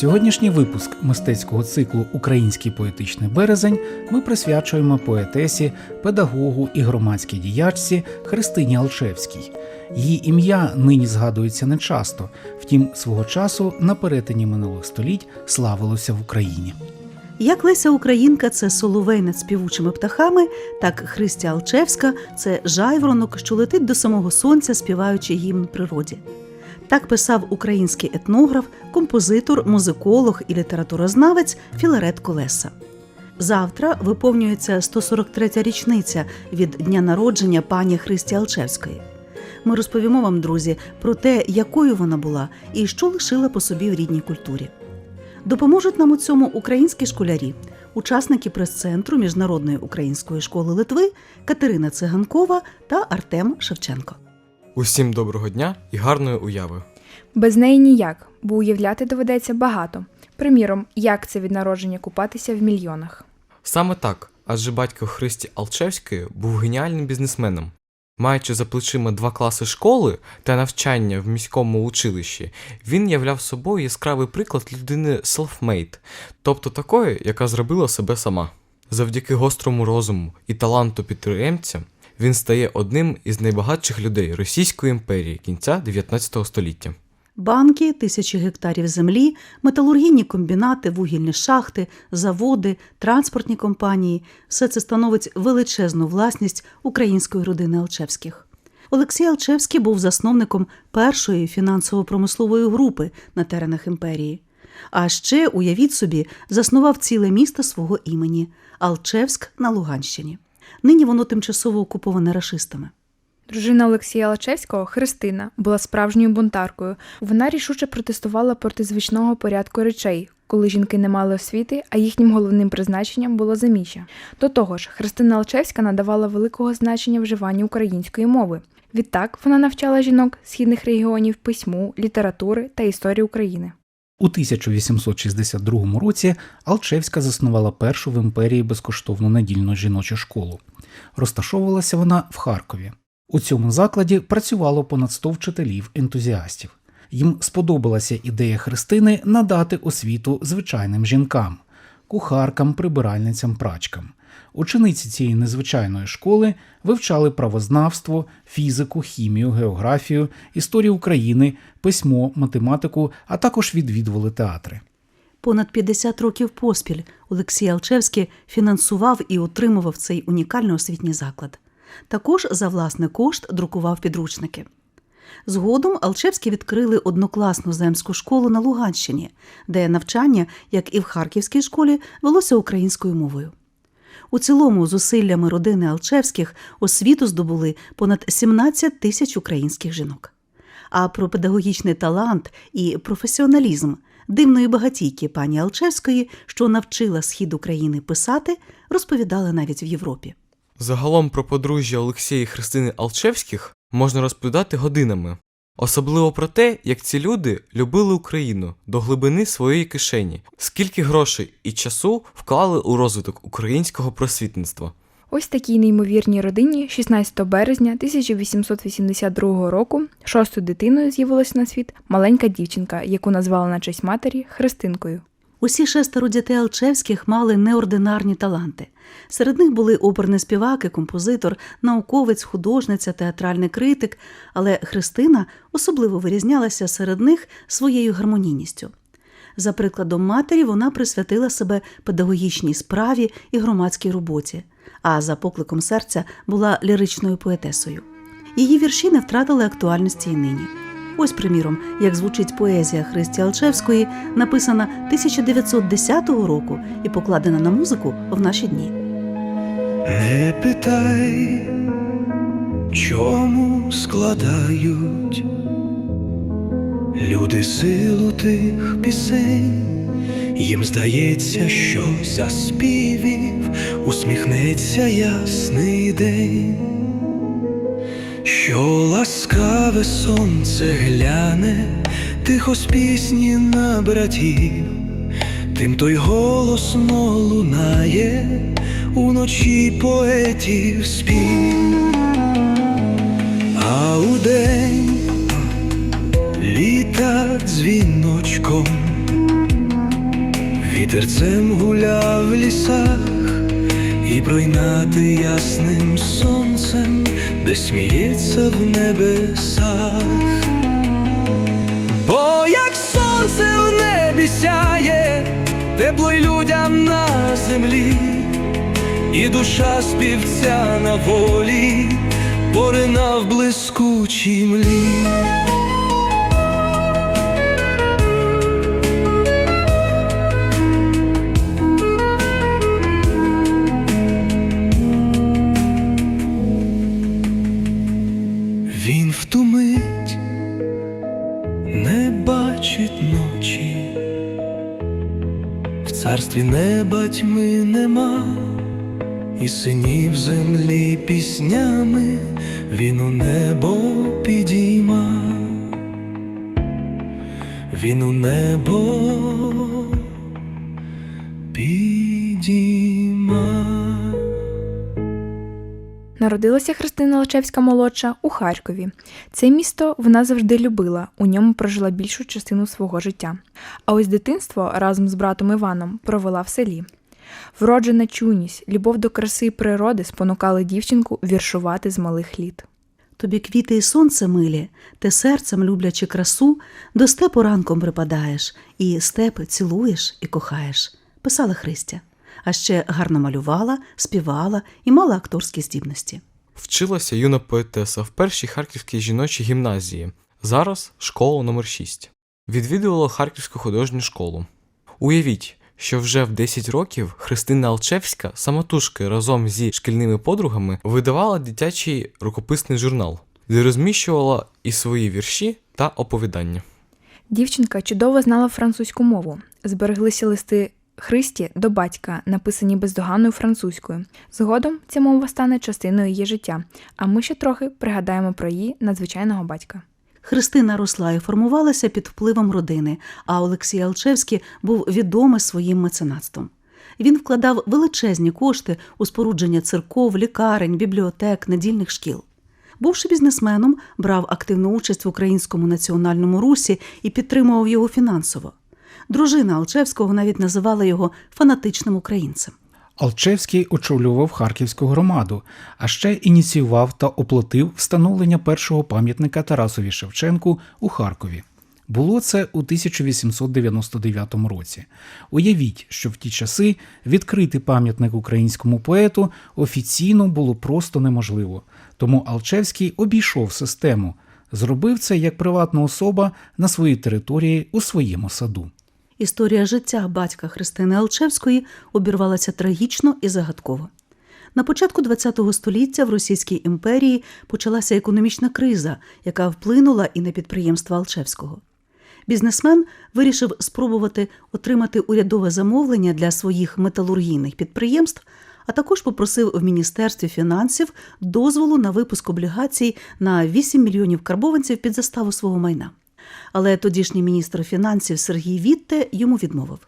Сьогоднішній випуск мистецького циклу Український поетичний березень ми присвячуємо поетесі, педагогу і громадській діячці Христині Алчевській. Її ім'я нині згадується нечасто, втім, свого часу на перетині минулих століть славилося в Україні. Як Леся Українка це соловей над співучими птахами, так Христя Алчевська це жайворонок, що летить до самого сонця, співаючи гімн природі. Так писав український етнограф, композитор, музиколог і літературознавець Філарет Колеса. Завтра виповнюється 143-я річниця від дня народження пані Христі Алчевської. Ми розповімо вам, друзі, про те, якою вона була і що лишила по собі в рідній культурі. Допоможуть нам у цьому українські школярі, учасники прес-центру Міжнародної української школи Литви Катерина Циганкова та Артем Шевченко. Усім доброго дня і гарної уяви. Без неї ніяк, бо уявляти доведеться багато. Приміром, як це від народження купатися в мільйонах. Саме так, адже батько Христі Алчевської був геніальним бізнесменом. Маючи за плечима два класи школи та навчання в міському училищі, він являв собою яскравий приклад людини self-made, тобто такої, яка зробила себе сама. Завдяки гострому розуму і таланту підприємця він стає одним із найбагатших людей Російської імперії кінця 19 століття. Банки, тисячі гектарів землі, металургійні комбінати, вугільні шахти, заводи, транспортні компанії все це становить величезну власність української родини Алчевських. Олексій Алчевський був засновником першої фінансово-промислової групи на теренах імперії. А ще, уявіть собі, заснував ціле місто свого імені Алчевськ на Луганщині. Нині воно тимчасово окуповане рашистами. Дружина Олексія Лачевського, Христина, була справжньою бунтаркою. Вона рішуче протестувала проти звичного порядку речей, коли жінки не мали освіти, а їхнім головним призначенням було заміжжя. До того ж, Христина Алчевська надавала великого значення вживанню української мови. Відтак вона навчала жінок східних регіонів письму, літератури та історії України. У 1862 році Алчевська заснувала першу в імперії безкоштовну недільну жіночу школу. Розташовувалася вона в Харкові. У цьому закладі працювало понад 100 вчителів-ентузіастів. Їм сподобалася ідея Христини надати освіту звичайним жінкам, кухаркам, прибиральницям, прачкам. Учениці цієї незвичайної школи вивчали правознавство, фізику, хімію, географію, історію України, письмо, математику, а також відвідували театри. Понад 50 років поспіль Олексій Алчевський фінансував і утримував цей унікальний освітній заклад. Також за власний кошт друкував підручники. Згодом Алчевські відкрили однокласну земську школу на Луганщині, де навчання, як і в Харківській школі, велося українською мовою. У цілому, зусиллями родини Алчевських освіту здобули понад 17 тисяч українських жінок. А про педагогічний талант і професіоналізм дивної багатійки пані Алчевської, що навчила схід України писати, розповідали навіть в Європі. Загалом про подружжя Олексія і Христини Алчевських можна розповідати годинами, особливо про те, як ці люди любили Україну до глибини своєї кишені, скільки грошей і часу вклали у розвиток українського просвітництва. Ось такій неймовірній родині 16 березня 1882 року шостою дитиною з'явилася на світ маленька дівчинка, яку назвали на честь матері Христинкою. Усі шестеро дітей Алчевських мали неординарні таланти. Серед них були оперний співак і композитор, науковець, художниця, театральний критик, але Христина особливо вирізнялася серед них своєю гармонійністю. За прикладом матері, вона присвятила себе педагогічній справі і громадській роботі, а за покликом серця була ліричною поетесою. Її вірші не втратили актуальності й нині. Ось, приміром, як звучить поезія Христі Алчевської, написана 1910 року і покладена на музику в наші дні. Не питай, чому складають. Люди силу тих пісень, їм здається, що за співів усміхнеться ясний день, що ласкаве сонце гляне, тихо з пісні на братів, тим той голосно лунає уночі поетів спів, а удень літа дзвіночком, вітерцем гуляв в лісах і пройнати ясним сонцем, де сміється в небесах. О, як сонце в небі сяє, тепло й людям на землі, і душа співця на волі порина в блискучій млі. Тьми нема, і синів землі піснями він у небо підійма, він у небо підійма. Народилася Христина Лачевська молодша у Харкові. Це місто вона завжди любила, у ньому прожила більшу частину свого життя. А ось дитинство разом з братом Іваном провела в селі. Вроджена чуйність, любов до краси і природи спонукали дівчинку віршувати з малих літ. Тобі квіти і сонце милі, ти серцем люблячи красу, до степу ранком припадаєш, і степ цілуєш і кохаєш, писала Христя. А ще гарно малювала, співала і мала акторські здібності. Вчилася юна поетеса в першій харківській жіночій гімназії, зараз школа номер 6 Відвідувала Харківську художню школу. Уявіть, що вже в 10 років Христина Алчевська самотужки разом зі шкільними подругами видавала дитячий рукописний журнал, де розміщувала і свої вірші та оповідання. Дівчинка чудово знала французьку мову. Збереглися листи Христі до батька, написані бездоганною французькою. Згодом ця мова стане частиною її життя, а ми ще трохи пригадаємо про її надзвичайного батька. Христина росла і формувалася під впливом родини, а Олексій Алчевський був відомий своїм меценатством. Він вкладав величезні кошти у спорудження церков, лікарень, бібліотек, недільних шкіл. Бувши бізнесменом, брав активну участь в українському національному русі і підтримував його фінансово. Дружина Алчевського навіть називала його фанатичним українцем. Алчевський очолював харківську громаду, а ще ініціював та оплатив встановлення першого пам'ятника Тарасові Шевченку у Харкові. Було це у 1899 році. Уявіть, що в ті часи відкрити пам'ятник українському поету офіційно було просто неможливо. Тому Алчевський обійшов систему, зробив це як приватна особа на своїй території у своєму саду. Історія життя батька Христини Алчевської обірвалася трагічно і загадково. На початку ХХ століття в Російській імперії почалася економічна криза, яка вплинула і на підприємства Алчевського. Бізнесмен вирішив спробувати отримати урядове замовлення для своїх металургійних підприємств, а також попросив в Міністерстві фінансів дозволу на випуск облігацій на 8 мільйонів карбованців під заставу свого майна. Але тодішній міністр фінансів Сергій Вітте йому відмовив.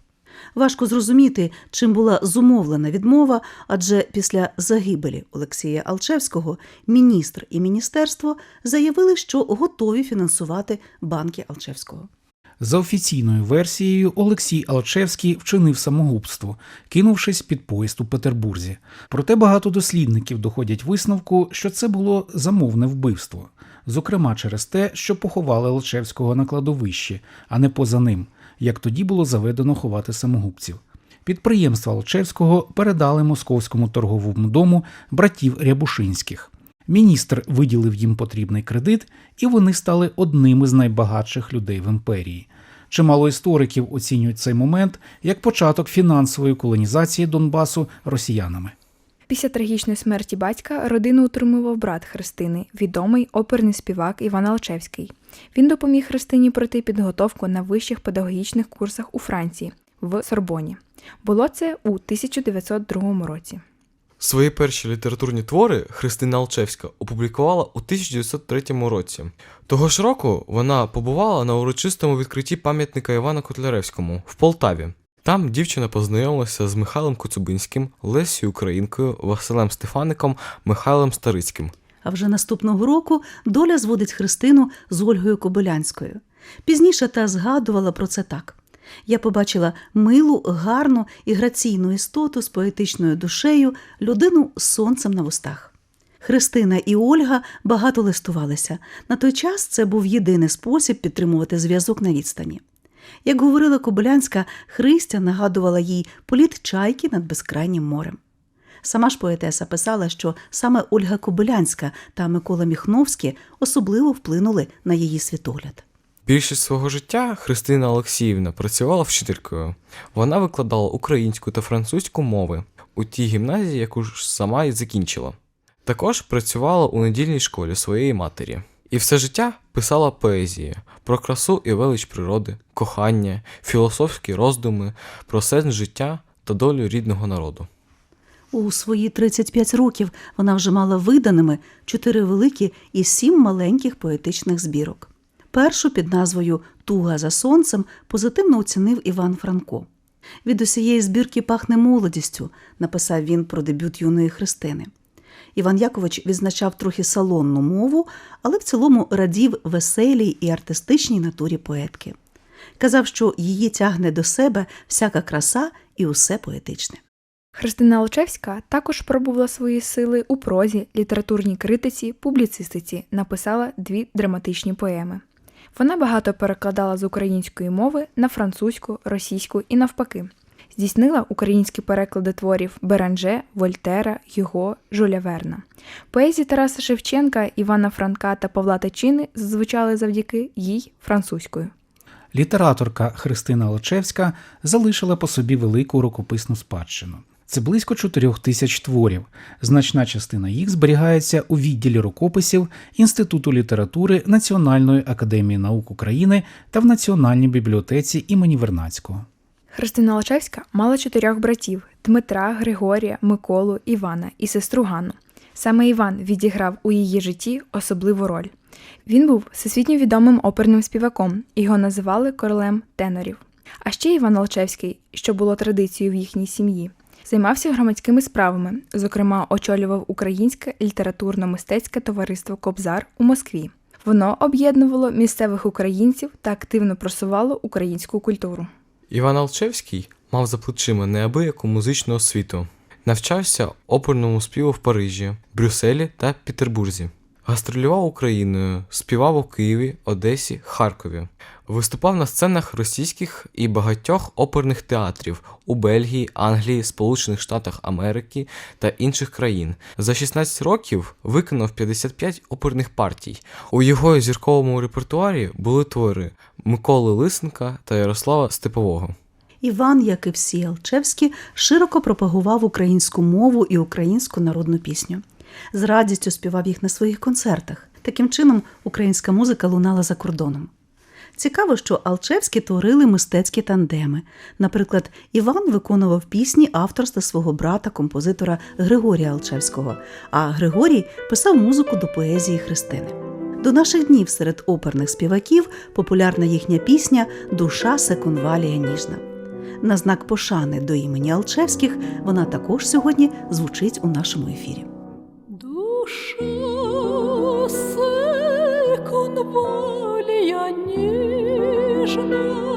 Важко зрозуміти, чим була зумовлена відмова, адже після загибелі Олексія Алчевського міністр і міністерство заявили, що готові фінансувати банки Алчевського. За офіційною версією, Олексій Алчевський вчинив самогубство, кинувшись під поїзд у Петербурзі. Проте багато дослідників доходять висновку, що це було замовне вбивство, зокрема через те, що поховали Алчевського на кладовищі, а не поза ним, як тоді було заведено ховати самогубців. Підприємства Алчевського передали московському торговому дому братів Рябушинських. Міністр виділив їм потрібний кредит, і вони стали одними з найбагатших людей в імперії. Чимало істориків оцінюють цей момент як початок фінансової колонізації Донбасу росіянами. Після трагічної смерті батька родину утримував брат Христини, відомий оперний співак Іван Алчевський. Він допоміг Христині пройти підготовку на вищих педагогічних курсах у Франції в Сорбоні. Було це у 1902 році. Свої перші літературні твори Христина Алчевська опублікувала у 1903 році. Того ж року вона побувала на урочистому відкритті пам'ятника Івана Котляревському в Полтаві. Там дівчина познайомилася з Михайлом Коцюбинським, Лесією Українкою, Василем Стефаником, Михайлом Старицьким. А вже наступного року доля зводить Христину з Ольгою Кобилянською. Пізніше та згадувала про це так. Я побачила милу, гарну і граційну істоту з поетичною душею, людину з сонцем на вустах. Христина і Ольга багато листувалися. На той час це був єдиний спосіб підтримувати зв'язок на відстані. Як говорила Кобилянська, Христя нагадувала їй політ чайки над безкрайнім морем. Сама ж поетеса писала, що саме Ольга Кобилянська та Микола Міхновський особливо вплинули на її світогляд. Більшість свого життя Христина Олексіївна працювала вчителькою. Вона викладала українську та французьку мови у тій гімназії, яку ж сама і закінчила. Також працювала у недільній школі своєї матері. І все життя писала поезії про красу і велич природи, кохання, філософські роздуми, про сенс життя та долю рідного народу. У свої 35 років вона вже мала виданими чотири великі і сім маленьких поетичних збірок. Першу під назвою Туга за сонцем позитивно оцінив Іван Франко. Від усієї збірки пахне молодістю, написав він про дебют юної Христини. Іван Якович відзначав трохи салонну мову, але в цілому радів веселій і артистичній натурі поетки. Казав, що її тягне до себе всяка краса і усе поетичне. Христина Алчевська також пробувала свої сили у прозі, літературній критиці, публіцистиці, написала дві драматичні поеми. Вона багато перекладала з української мови на французьку, російську і навпаки. Здійснила українські переклади творів Беранже, Вольтера, Юго, Жуля Верна. Поезії Тараса Шевченка, Івана Франка та Павла Тичини зазвучали завдяки їй французькою. Літераторка Христина Лочевська залишила по собі велику рукописну спадщину. Це близько чотирьох тисяч творів. Значна частина їх зберігається у відділі рукописів Інституту літератури Національної академії наук України та в Національній бібліотеці імені Вернацького. Христина Лачевська мала чотирьох братів Дмитра, Григорія, Миколу, Івана і сестру Ганну. Саме Іван відіграв у її житті особливу роль. Він був всесвітньо відомим оперним співаком, його називали королем тенорів. А ще Іван Алчевський, що було традицією в їхній сім'ї, займався громадськими справами, зокрема, очолював Українське літературно-мистецьке товариство Кобзар у Москві. Воно об'єднувало місцевих українців та активно просувало українську культуру. Іван Алчевський мав за плечима неабияку музичну освіту. Навчався оперному співу в Парижі, Брюсселі та Петербурзі. Гастролював Україною, співав у Києві, Одесі, Харкові. Виступав на сценах російських і багатьох оперних театрів у Бельгії, Англії, Сполучених Штатах Америки та інших країн. За 16 років виконав 55 оперних партій. У його зірковому репертуарі були твори Миколи Лисенка та Ярослава Степового. Іван, як і всі Алчевські, широко пропагував українську мову і українську народну пісню. З радістю співав їх на своїх концертах. Таким чином, українська музика лунала за кордоном. Цікаво, що Алчевські творили мистецькі тандеми. Наприклад, Іван виконував пісні авторства свого брата, композитора Григорія Алчевського, а Григорій писав музику до поезії Христини. До наших днів серед оперних співаків популярна їхня пісня Душа секунвалія ніжна. На знак пошани до імені Алчевських вона також сьогодні звучить у нашому ефірі. Душа ніжна, сокрита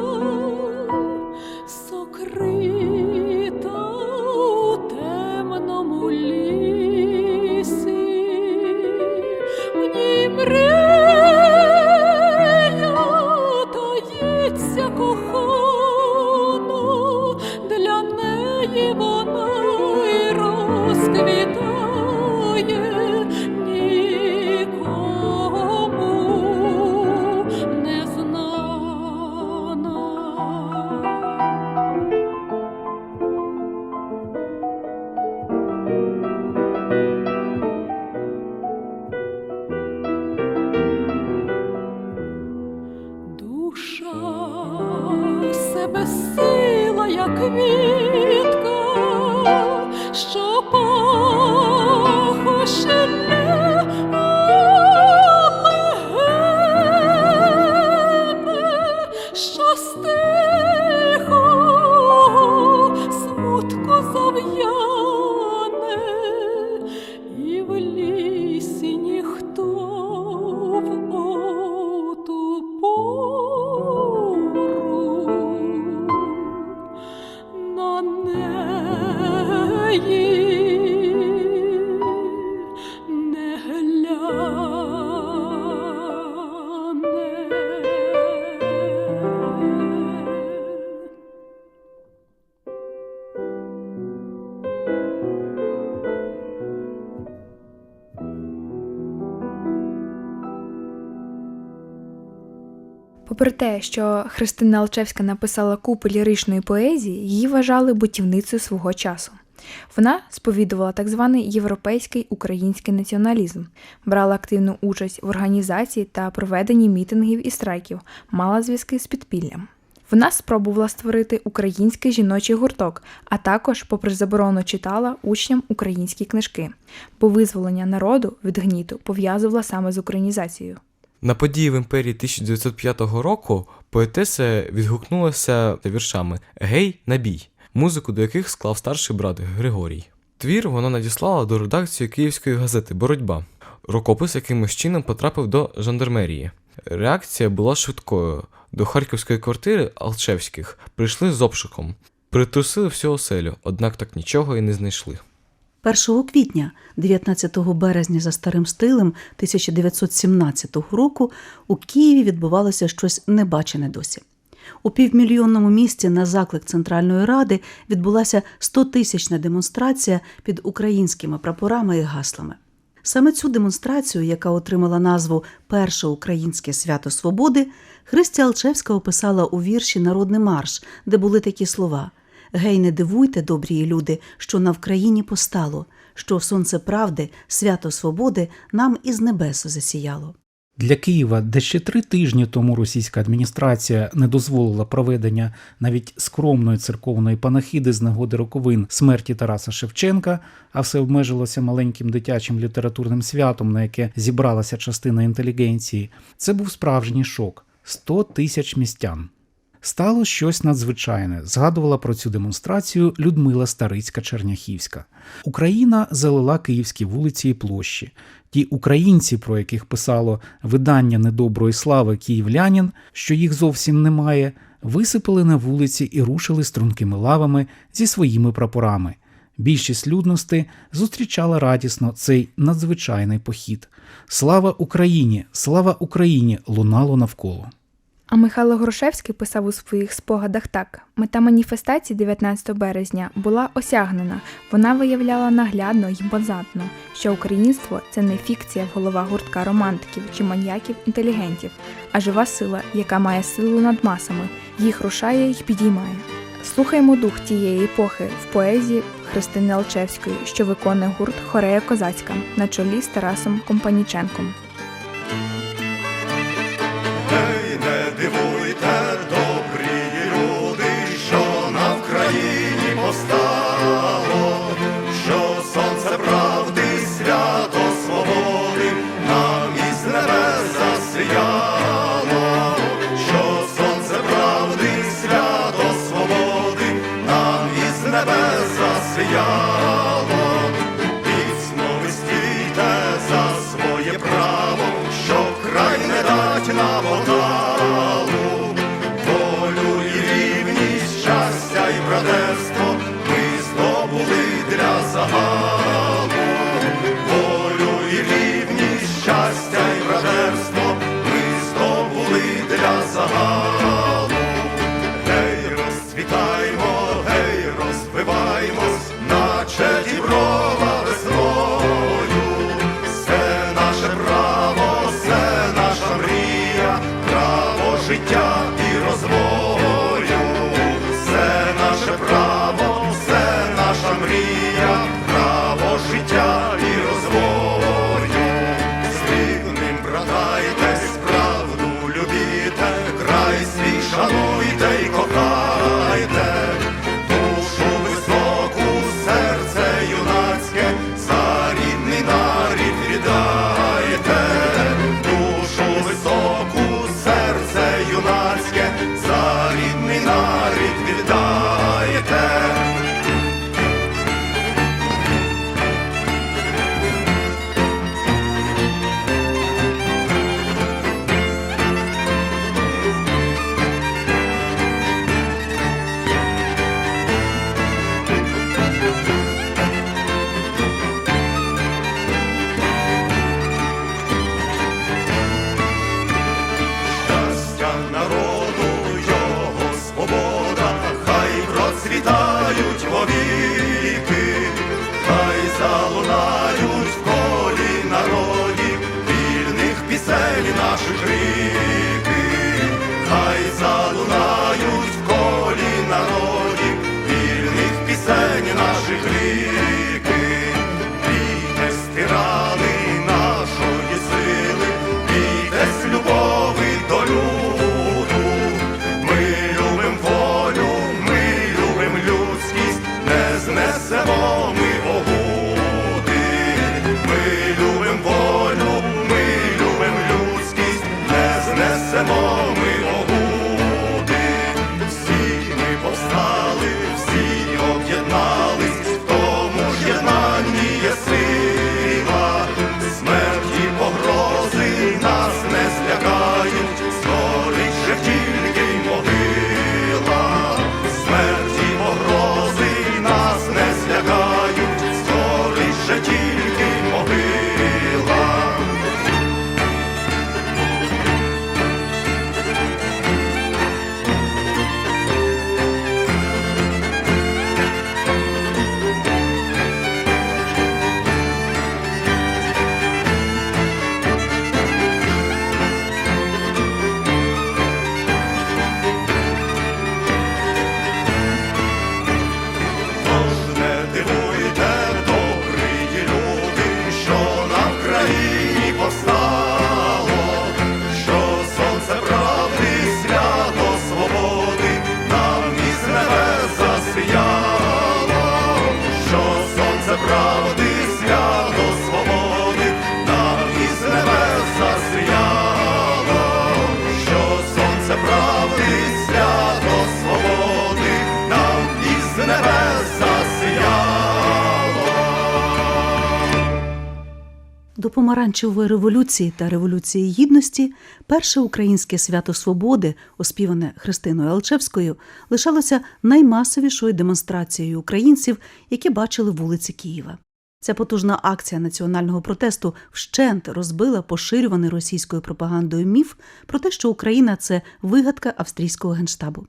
що стихо Попри те, що Христина Алчевська написала купу ліричної поезії, її вважали бутівницею свого часу. Вона сповідувала так званий європейський український націоналізм, брала активну участь в організації та проведенні мітингів і страйків, мала зв'язки з підпіллям. Вона спробувала створити український жіночий гурток, а також, попри заборону, читала учням українські книжки, бо визволення народу від гніту пов'язувала саме з українізацією. На події в імперії 1905 року поетеса відгукнулася віршами Гей, набій, музику до яких склав старший брат Григорій. Твір вона надіслала до редакції Київської газети Боротьба. Рукопис якимось чином потрапив до жандармерії. Реакція була швидкою. До харківської квартири Алчевських прийшли з обшуком. Притрусили всю оселю, однак так нічого і не знайшли. 1 квітня, 19 березня за старим стилем 1917 року у Києві відбувалося щось небачене досі. У півмільйонному місті на заклик Центральної Ради відбулася 100-тисячна демонстрація під українськими прапорами і гаслами. Саме цю демонстрацію, яка отримала назву Перше українське свято свободи, Христя Алчевська описала у вірші Народний марш, де були такі слова: Гей, не дивуйте, добрі люди, що на Вкраїні постало, що сонце правди, свято свободи нам із небесу засіяло. Для Києва, де ще три тижні тому російська адміністрація не дозволила проведення навіть скромної церковної панахиди з нагоди роковин смерті Тараса Шевченка, а все обмежилося маленьким дитячим літературним святом, на яке зібралася частина інтелігенції, це був справжній шок 100 тисяч містян. Стало щось надзвичайне. Згадувала про цю демонстрацію Людмила Старицька Черняхівська. Україна залила київські вулиці і площі. Ті українці, про яких писало видання недоброї слави київлянин, що їх зовсім немає, висипали на вулиці і рушили стрункими лавами зі своїми прапорами. Більшість людності зустрічала радісно цей надзвичайний похід. Слава Україні! Слава Україні! лунало навколо. А Михайло Грушевський писав у своїх спогадах так: мета маніфестації 19 березня була осягнена. Вона виявляла наглядно й базатно, що українство це не фікція в головах гуртка романтиків чи маньяків інтелігентів, а жива сила, яка має силу над масами, їх рушає й підіймає. Слухаємо дух тієї епохи в поезії Христини Алчевської, що виконує гурт Хорея Козацька на чолі з Тарасом Компаніченком. Засіяло. Помаранчевої революції та революції гідності перше українське свято свободи, оспіване Христиною Алчевською, лишалося наймасовішою демонстрацією українців, які бачили вулиці Києва. Ця потужна акція національного протесту вщент розбила поширюваний російською пропагандою міф про те, що Україна це вигадка австрійського генштабу.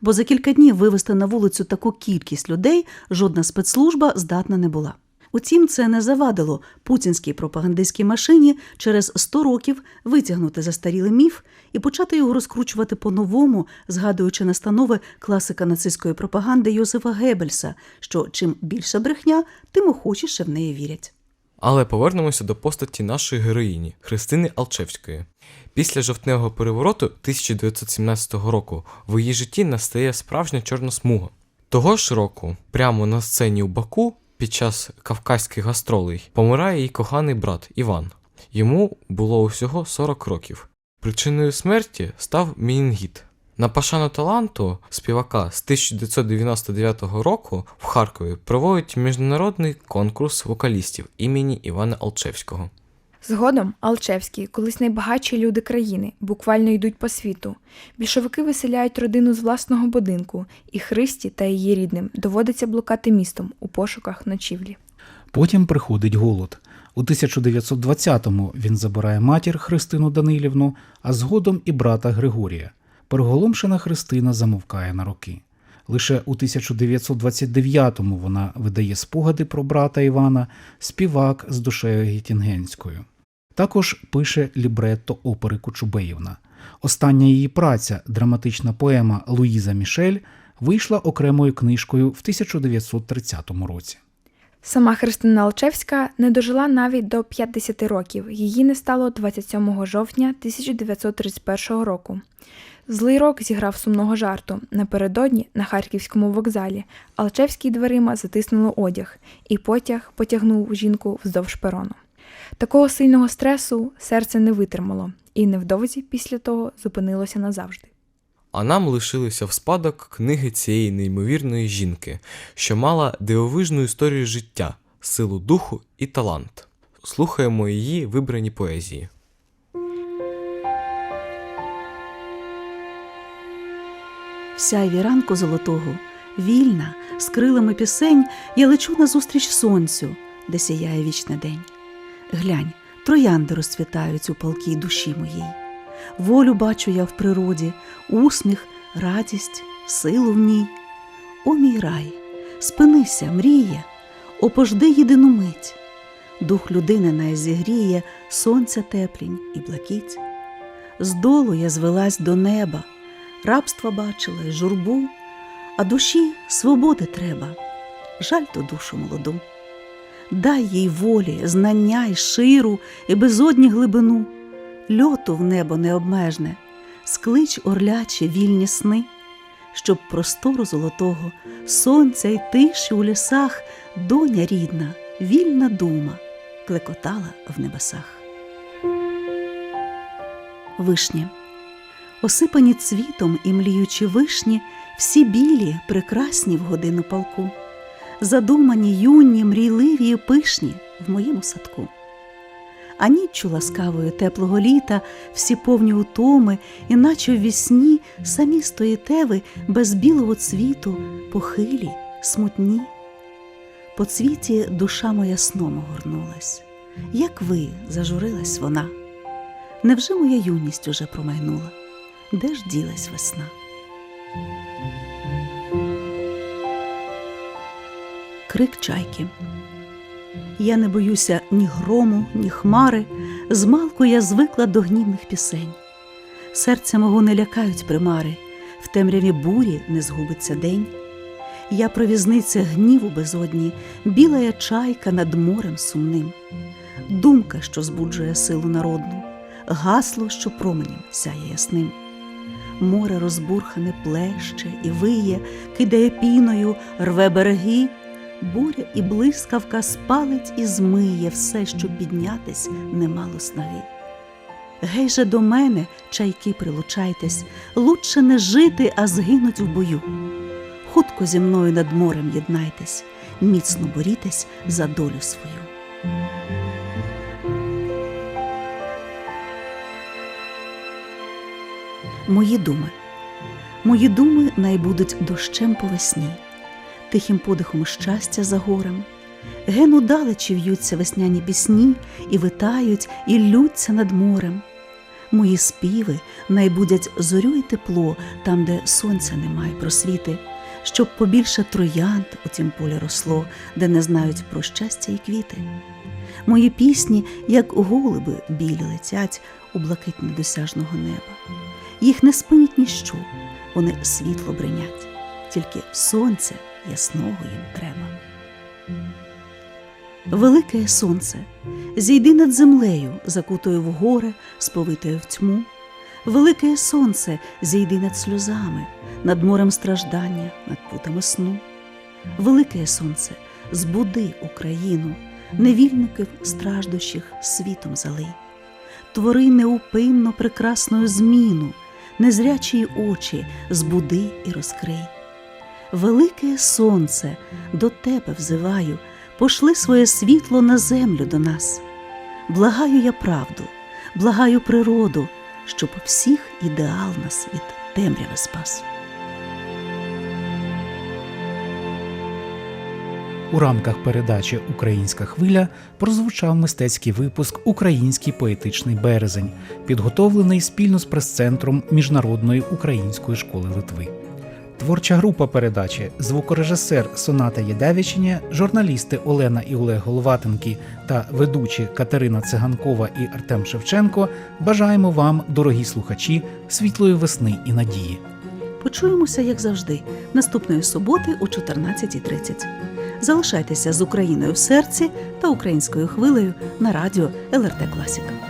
Бо за кілька днів вивести на вулицю таку кількість людей жодна спецслужба здатна не була. Утім, це не завадило путінській пропагандистській машині через 100 років витягнути застарілий міф і почати його розкручувати по-новому, згадуючи настанови класика нацистської пропаганди Йозефа Геббельса, що чим більша брехня, тим охочіше в неї вірять. Але повернемося до постаті нашої героїні Христини Алчевської. Після жовтневого перевороту 1917 року в її житті настає справжня чорна смуга. Того ж року, прямо на сцені у Баку, під час кавказьких гастролей, помирає її коханий брат Іван. Йому було усього 40 років. Причиною смерті став мінінгіт. На пашану таланту співака з 1999 року в Харкові проводять міжнародний конкурс вокалістів імені Івана Алчевського. Згодом Алчевські, колись найбагатші люди країни, буквально йдуть по світу. Більшовики виселяють родину з власного будинку, і Христі та її рідним доводиться блукати містом у пошуках ночівлі. Потім приходить голод. У 1920-му він забирає матір Христину Данилівну, а згодом і брата Григорія. Переголомшена Христина замовкає на роки. Лише у 1929-му вона видає спогади про брата Івана, співак з душею Гітінгенською. Також пише лібретто опери Кучубеївна. Остання її праця, драматична поема Луїза Мішель, вийшла окремою книжкою в 1930 році. Сама Христина Алчевська не дожила навіть до 50 років. Її не стало 27 жовтня 1931 року. Злий рок зіграв сумного жарту. Напередодні на харківському вокзалі Алчевський дверима затиснуло одяг, і потяг потягнув жінку вздовж перону. Такого сильного стресу серце не витримало, і невдовзі після того зупинилося назавжди. А нам лишилися в спадок книги цієї неймовірної жінки, що мала дивовижну історію життя, силу духу і талант. Слухаємо її вибрані поезії. В сяйві ранку золотого, вільна, з крилами пісень, я лечу назустріч сонцю, де сіяє вічний день. Глянь, троянди розцвітають у палкій душі моїй. Волю бачу я в природі, усміх, радість, силу в ній. О мій рай, спинися, мріє, опожди єдину мить. Дух людини най зігріє сонця теплінь і блакить. Здолу я звелась до неба, рабства бачила й журбу, а душі свободи треба, жаль ту душу молоду. Дай їй волі, знання й ширу, і безодні глибину, льоту в небо необмежне, склич орлячі вільні сни, щоб простору золотого, сонця й тиші у лісах, доня рідна, вільна дума, клекотала в небесах. Вишні. Осипані цвітом і мліючі вишні, всі білі, прекрасні в годину палку, задумані, юні, мрійливі і пишні в моєму садку. А ніччю ласкавою теплого літа, всі повні утоми, іначе в вісні самі стоїте ви без білого цвіту, похилі, смутні. По цвіті душа моя сном огорнулась, як ви зажурилась вона. Невже моя юність уже промайнула? Де ж ділась весна? Крик чайки. Я не боюся ні грому, ні хмари. Змалку я звикла до гнівних пісень. Серця мого не лякають примари, в темряві бурі не згубиться день. Я провізниця гніву безодні, біла я чайка над морем сумним. Думка, що збуджує силу народну, гасло, що променем сяє ясним. Море розбурхане плеще і виє, кидає піною, рве береги, буря і блискавка спалить і змиє все, що піднятись не мало снаги. Гей же до мене, чайки, прилучайтесь, лучше не жити, а згинуть в бою. Хутко зі мною над морем єднайтесь, міцно борітесь за долю свою. Мої думи. Мої думи найбудуть дощем по весні тихим подихом щастя за горем. Гену далечі в'ються весняні пісні, і витають, і ллються над морем. Мої співи найбудять зорю й тепло там, де сонця немає просвіти, щоб побільше троянд у тім полі росло, де не знають про щастя і квіти. Мої пісні, як голуби білі летять у блакить недосяжного неба. Їх не спинить ніщо, вони світло бринять, тільки сонця ясного їм треба. Велике сонце, зійди над землею, закутою в горе, сповитою в тьму. Велике сонце, зійди над сльозами, над морем страждання, над путами сну. Велике сонце, збуди Україну, невільників страждущих світом залий. Твори неупинно прекрасну зміну, незрячі очі збуди і розкрий. Велике сонце, до тебе взиваю, пошли своє світло на землю до нас. Благаю я правду, благаю природу, щоб всіх ідеал нас від темряви спас. У рамках передачі Українська хвиля прозвучав мистецький випуск Український поетичний березень, підготовлений спільно з прес-центром Міжнародної української школи Литви. Творча група передачі, звукорежисер Соната Єдевичиня, журналісти Олена і Олег Головатенки та ведучі Катерина Циганкова і Артем Шевченко бажаємо вам, дорогі слухачі, світлої весни і надії. Почуємося, як завжди, наступної суботи о 14.30. Залишайтеся з Україною в серці та українською хвилею на радіо ЛРТ Класіка.